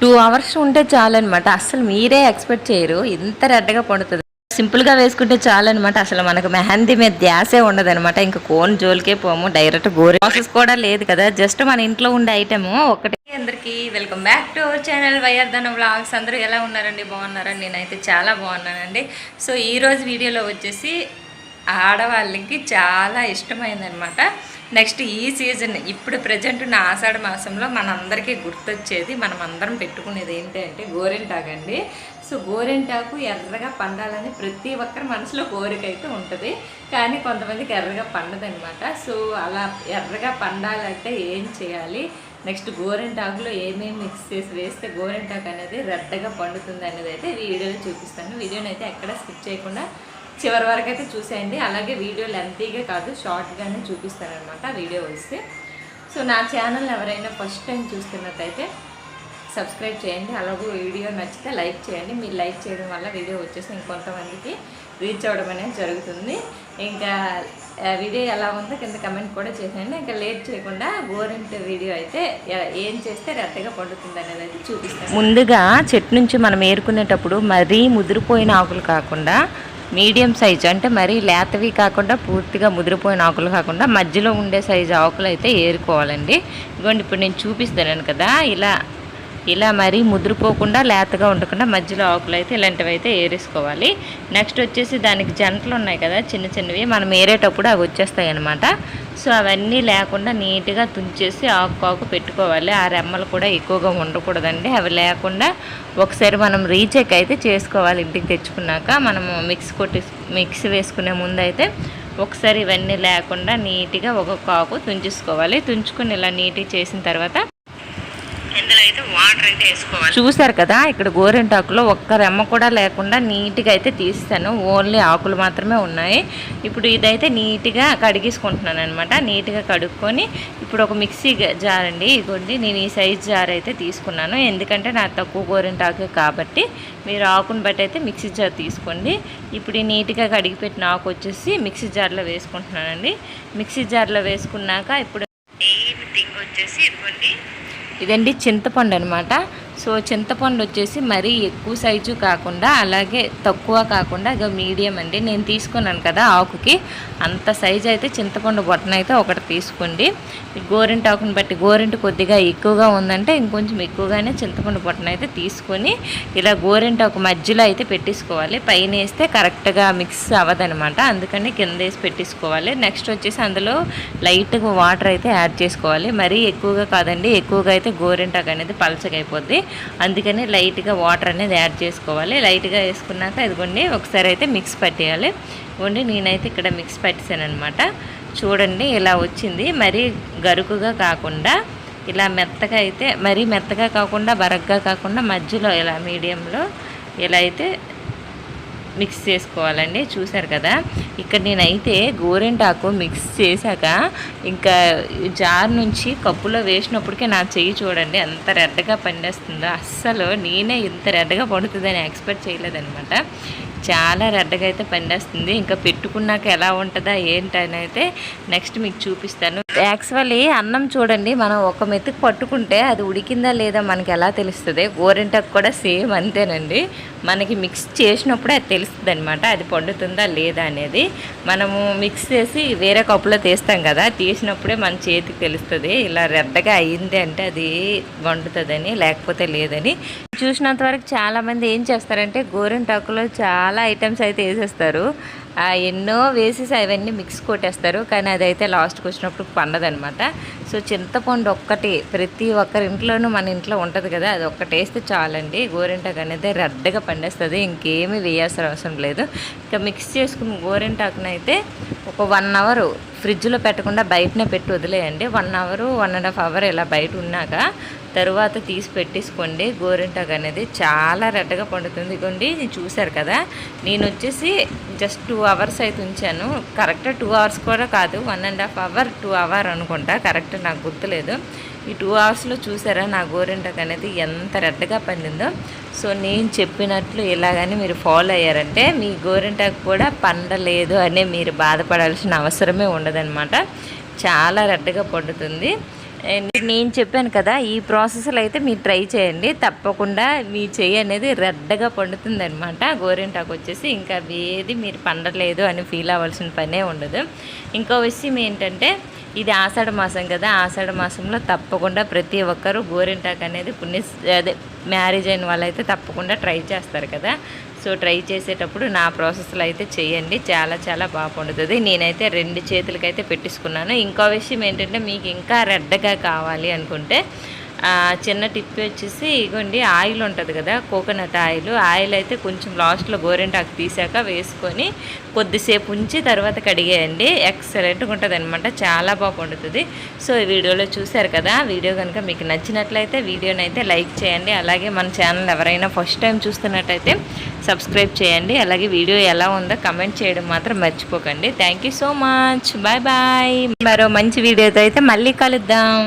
Two hours ఉంటే చాలన్నమాట. అసలు మీరే ఎక్స్పెక్ట్ చేయరు. ఇంత రెడ్డగా పండుతుంది. సింపుల్గా వేసుకుంటే చాలన్నమాట. అసలు మనకు మెహందీ మీద ధ్యాసే ఉండదనమాట ఇంకా కోన్ జోలికే పోము. డైరెక్ట్ గోరి ప్రాసెస్ కూడా లేదు కదా. జస్ట్ మన ఇంట్లో ఉండే ఐటమ్ ఒకటి. అందరికీ welcome back to our channel వైఆర్ధన blogs అందరూ ఎలా ఉన్నారండి? బాగున్నారండి నేనైతే చాలా బాగున్నానండి. సో ఈరోజు వీడియోలో వచ్చేసి ఆడవాళ్ళకి చాలా ఇష్టమైందనమాట. నెక్స్ట్ ఈ సీజన్ ఇప్పుడు ప్రజెంట్ ఉన్న ఆషాఢ మాసంలో మనందరికీ గుర్తొచ్చేది మనం అందరం పెట్టుకునేది ఏంటి అంటే గోరెంటాకు అండి. సో గోరెంటాకు ఎర్రగా పండాలని ప్రతి ఒక్కరి మనసులో కోరిక అయితే ఉంటుంది. కానీ కొంతమందికి ఎర్రగా పండదనమాట. సో అలా ఎర్రగా పండాలంటే ఏం చేయాలి? నెక్స్ట్ గోరెంటాకులో ఏమేమి మిక్స్ చేసి వేస్తే గోరెంటాకు అనేది రెడ్డగా పండుతుంది అనేది అయితే వీడియోలో చూపిస్తాను. వీడియోని అయితే ఎక్కడ స్కిప్ చేయకుండా చివరి వరకు అయితే చూసేయండి. అలాగే వీడియో లెంతీగా కాదు షార్ట్గానే చూపిస్తానమాట వీడియో వస్తే. సో నా ఛానల్ ఎవరైనా ఫస్ట్ టైం చూస్తున్నట్టయితే సబ్స్క్రైబ్ చేయండి. అలాగే వీడియో నచ్చితే లైక్ చేయండి. మీరు లైక్ చేయడం వల్ల వీడియో వచ్చేసి ఇంకొంతమందికి రీచ్ అవ్వడం అనేది జరుగుతుంది. ఇంకా వీడియో ఎలా ఉందో కింద కమెంట్ కూడా చేసేయండి. ఇంకా లేట్ చేయకుండా గోరెంట్ వీడియో అయితే ఏం చేస్తే రెత్తగా పండుతుంది అనేది అయితే చూపిస్తాను. ముందుగా చెట్టు నుంచి మనం ఏరుకునేటప్పుడు మరీ ముదిరిపోయిన ఆకులు కాకుండా మీడియం సైజ్ అంటే మరీ లేతవి కాకుండా పూర్తిగా ముదిరిపోయిన ఆకులు కాకుండా మధ్యలో ఉండే సైజు ఆకులు అయితే ఏరుకోవాలండి. ఇదిగోండి ఇప్పుడు నేను చూపిస్తాను కదా ఇలా ఇలా మరీ ముదిరిపోకుండా లేతగా ఉండకుండా మధ్యలో ఆకులు అయితే ఇలాంటివి అయితే ఏరేసుకోవాలి. నెక్స్ట్ వచ్చేసి దానికి జంటలు ఉన్నాయి కదా చిన్న చిన్నవి మనం ఏరేటప్పుడు అవి వచ్చేస్తాయి అనమాట సో అవన్నీ లేకుండా నీట్గా తుంచేసి ఆకు ఆకు పెట్టుకోవాలి. ఆ రెమ్మలు కూడా ఎక్కువగా ఉండకూడదండి. అవి లేకుండా ఒకసారి మనం రీచెక్ అయితే చేసుకోవాలి ఇంటికి తెచ్చుకున్నాక. మనము మిక్స్ కొట్టి మిక్స్ వేసుకునే ముందు అయితే ఒకసారి ఇవన్నీ లేకుండా నీట్గా ఒక్కొక్క ఆకు తుంచేసుకోవాలి. తుంచుకుని ఇలా నీట్గా చేసిన తర్వాత వాటర్ అయితే వేసుకోవాలి. చూసారు కదా ఇక్కడ గోరెంటాకులో ఒక్క రెమ్మ కూడా లేకుండా నీట్గా అయితే తీస్తాను. ఓన్లీ ఆకులు మాత్రమే ఉన్నాయి. ఇప్పుడు ఇదైతే నీట్గా కడిగేసుకుంటున్నాను అనమాట నీట్గా కడుక్కొని ఇప్పుడు ఒక మిక్సీ జార్ అండి ఇదిగోండి నేను ఈ సైజ్ జార్ అయితే తీసుకున్నాను. ఎందుకంటే నాకు తక్కువ గోరెంటాకు కాబట్టి మీరు ఆకుని బట్టి అయితే మిక్సీ జార్ తీసుకోండి. ఇప్పుడు ఈ నీట్గా కడిగి పెట్టిన ఆకు వచ్చేసి మిక్సీ జార్లో వేసుకుంటున్నానండి. మిక్సీ జార్లో వేసుకున్నాక ఇప్పుడు మెయిన్ థింగ్ వచ్చేసి ఇదిగోండి. ఇదండి చింతపండు అనమాట సో చింతపండు వచ్చేసి మరీ ఎక్కువ సైజు కాకుండా అలాగే తక్కువ కాకుండా ఇక మీడియం అండి. నేను తీసుకున్నాను కదా ఆకుకి. అంత సైజు అయితే చింతపండు బొట్టన అయితే ఒకటి తీసుకోండి. గోరింటి ఆకుని బట్టి గోరింటి కొద్దిగా ఎక్కువగా ఉందంటే ఇంకొంచెం ఎక్కువగానే చింతపండు బొట్టన అయితే తీసుకొని ఇలా గోరింటి ఆకు మధ్యలో అయితే పెట్టేసుకోవాలి. పైన వేస్తే కరెక్ట్గా మిక్స్ అవ్వదనమాట. అందుకని కింద వేసి పెట్టేసుకోవాలి. నెక్స్ట్ వచ్చేసి అందులో లైట్గా వాటర్ అయితే యాడ్ చేసుకోవాలి. మరీ ఎక్కువగా కాదండి. ఎక్కువగా అయితే గోరింటాకు అనేది పలచగైపోద్ది అందుకని లైట్గా వాటర్ అనేది యాడ్ చేసుకోవాలి. లైట్గా వేసుకున్నాక ఇదిగోండి ఒకసారి అయితే మిక్స్ పట్టేయాలి. ఇదిగోండి నేనైతే ఇక్కడ మిక్స్ పట్టేసాను అనమాట చూడండి ఇలా వచ్చింది. మరీ గరుకుగా కాకుండా ఇలా మెత్తగా అయితే మరీ మెత్తగా కాకుండా బరగ్గా కాకుండా మధ్యలో ఇలా మీడియంలో ఇలా అయితే మిక్స్ చేసుకోవాలండి చూసారు కదా? ఇక్కడ నేనైతే గోరెంటాకు మిక్స్ చేశాక ఇంకా జార్ నుంచి కప్పులో వేసినప్పటికే నా చెయ్యి చూడండి ఎంత రెడ్డగా పండేస్తుందో. అస్సలు నేనే ఇంత రెడ్డగా పండుతుందని ఎక్స్పెక్ట్ చేయలేదనమాట చాలా రెడ్డగా అయితే పండేస్తుంది. ఇంకా పెట్టుకున్నాక ఎలా ఉంటుందా ఏంటని అయితే నెక్స్ట్ మీకు చూపిస్తాను. యాక్చువల్లీ అన్నం చూడండి మనం ఒక మెతుకు పట్టుకుంటే అది ఉడికిందా లేదా మనకి ఎలా తెలుస్తుంది? గోరింటకు కూడా సేమ్ అంతేనండి. మనకి మిక్స్ చేసినప్పుడే అది తెలుస్తుంది అనమాట అది పండుతుందా లేదా అనేది. మనము మిక్స్ చేసి వేరే కప్పులో తీస్తాం కదా తీసినప్పుడే మన చేతికి తెలుస్తుంది. ఇలా రెడ్డగా అయ్యింది అంటే అది వండుతుందని లేకపోతే లేదని చూసినంత వరకు చాలామంది ఏం చేస్తారంటే గోరింటాకులో చాలా ఐటమ్స్ అయితే వేసేస్తారు. ఎన్నో వేసేసి అవన్నీ మిక్స్ కొట్టేస్తారు. కానీ అదైతే లాస్ట్కి వచ్చినప్పుడు పండదనమాట సో చింతపండు ఒక్కటి ప్రతి ఒక్కరి ఇంట్లోనూ మన ఇంట్లో ఉంటుంది కదా అది ఒక్కటి వేస్తే చాలండి. గోరింటాకు అనేది రెడ్డగా పండేస్తుంది. ఇంకేమీ వేయాల్సిన అవసరం లేదు. ఇంకా మిక్స్ చేసుకున్న గోరింటాకునైతే ఒక వన్ అవర్ ఫ్రిడ్జ్లో పెట్టకుండా బయటనే పెట్టి వదిలేయండి. One hour one and half hour ఇలా బయట ఉన్నాక తరువాత తీసి పెట్టేసుకోండి. గోరింటాకు అనేది చాలా రెడ్డగా పండుతుంది. కొండి చూశారు కదా? నేను వచ్చేసి జస్ట్ టూ అవర్స్ అయితే ఉంచాను. కరెక్ట్ టూ అవర్స్ కూడా కాదు one and half hour two hour అనుకుంటా. కరెక్ట్ నాకు గుర్తులేదు. ఈ టూ అవర్స్లో చూసారా నా గోరింటాకు అనేది ఎంత రెడ్డగా పండిందో? సో నేను చెప్పినట్లు ఇలాగని మీరు ఫాలో అయ్యారంటే మీ గోరింటాకు కూడా పండలేదు అనే మీరు బాధపడాల్సిన అవసరమే ఉండదన్నమాట. చాలా రెడ్డగా పండుతుంది. నేను చెప్పాను కదా ఈ ప్రాసెస్లో అయితే మీరు ట్రై చేయండి. తప్పకుండా మీ చెయ్యి అనేది రెడ్డగా పండుతుంది అనమాట గోరింటాకు వచ్చేసి ఇంకా ఏది మీరు పండలేదు అని ఫీల్ అవ్వాల్సిన పనే ఉండదు. ఇంకో విషయం ఏంటంటే ఇది ఆషాఢ మాసం కదా ఆషాఢ మాసంలో తప్పకుండా ప్రతి ఒక్కరూ గోరింటాకు అనేది పుణ్య అదే మ్యారేజ్ అయిన వాళ్ళైతే తప్పకుండా ట్రై చేస్తారు కదా. సో ట్రై చేసేటప్పుడు నా ప్రాసెస్లో అయితే చేయండి. చాలా చాలా బాగా పండుతుంది. నేనైతే రెండు చేతులకైతే పెట్టించుకున్నాను. ఇంకో విషయం ఏంటంటే మీకు ఇంకా రెడ్గా కావాలి అనుకుంటే చిన్న టిప్ వచ్చేసి ఇగోండి ఆయిల్ ఉంటుంది కదా కోకోనట్ ఆయిల్. ఆయిల్ అయితే కొంచెం లాస్ట్లో గోరెంటాకు తీసాక వేసుకొని కొద్దిసేపు ఉంచి తర్వాత కడిగేయండి. ఎక్సలెంట్గా ఉంటుంది అనమాట చాలా బాగుంటుంది సో ఈ వీడియోలో చూశారు కదా వీడియో కనుక మీకు నచ్చినట్లయితే వీడియోని అయితే లైక్ చేయండి. అలాగే మన ఛానల్ ఎవరైనా ఫస్ట్ టైం చూస్తున్నట్టయితే సబ్స్క్రైబ్ చేయండి. అలాగే వీడియో ఎలా ఉందో కమెంట్ చేయడం మాత్రం మర్చిపోకండి. Thank you so much bye bye మరో మంచి వీడియోతో అయితే మళ్ళీ కలుద్దాం.